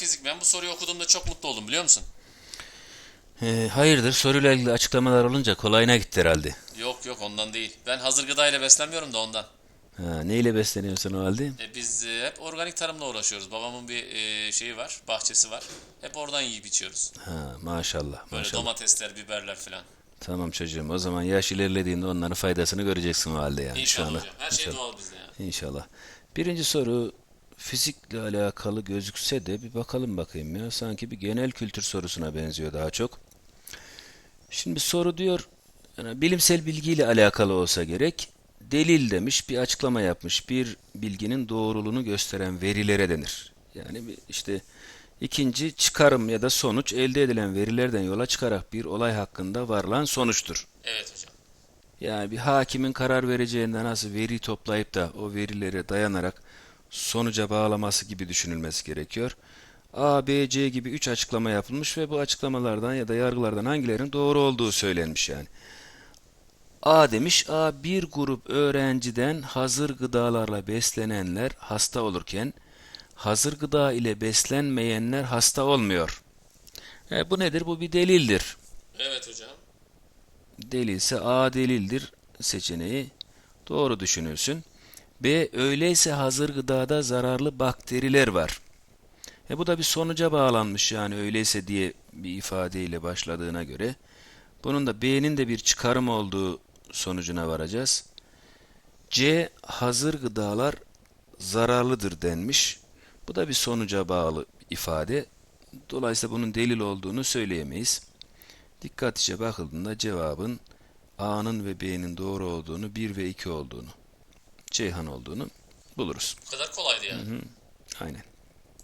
fizik. Ben bu soruyu okuduğumda çok mutlu oldum biliyor musun? Ee, hayırdır soruyla ilgili açıklamalar olunca kolayına gitti herhalde. Yok yok ondan değil. Ben hazır gıda ile beslenmiyorum da ondan. Ha, neyle besleniyorsun o halde? E, biz e, hep organik tarımla uğraşıyoruz. Babamın bir e, şeyi var, bahçesi var. Hep oradan yiyip içiyoruz. Ha, maşallah Böyle maşallah. domatesler, biberler falan. Tamam çocuğum o zaman yaş ilerlediğinde onların faydasını göreceksin o halde yani. İnşallah Şu anda. hocam. Her şey İnşallah. doğal bizde yani. İnşallah. Birinci soru fizikle alakalı gözükse de bir bakalım bakayım ya. Sanki bir genel kültür sorusuna benziyor daha çok. Şimdi soru diyor yani bilimsel bilgiyle alakalı olsa gerek. Delil demiş, bir açıklama yapmış. Bir bilginin doğruluğunu gösteren verilere denir. Yani işte ikinci çıkarım ya da sonuç elde edilen verilerden yola çıkarak bir olay hakkında varılan sonuçtur. Evet hocam. Yani bir hakimin karar vereceğinden nasıl veri toplayıp da o verilere dayanarak sonuca bağlaması gibi düşünülmesi gerekiyor. A, B, C gibi üç açıklama yapılmış ve bu açıklamalardan ya da yargılardan hangilerinin doğru olduğu söylenmiş yani. A demiş, A bir grup öğrenciden hazır gıdalarla beslenenler hasta olurken hazır gıda ile beslenmeyenler hasta olmuyor. E, bu nedir? Bu bir delildir. Evet hocam. Delilse A delildir seçeneği doğru düşünülsün. B öyleyse hazır gıdada zararlı bakteriler var. E bu da bir sonuca bağlanmış yani öyleyse diye bir ifadeyle başladığına göre. Bunun da B'nin de bir çıkarım olduğu sonucuna varacağız. C hazır gıdalar zararlıdır denmiş. Bu da bir sonuca bağlı ifade. Dolayısıyla bunun delil olduğunu söyleyemeyiz. Dikkatlice bakıldığında cevabın A'nın ve B'nin doğru olduğunu, 1 ve 2 olduğunu, Ceyhan olduğunu buluruz. Bu kadar kolaydı yani. Aynen.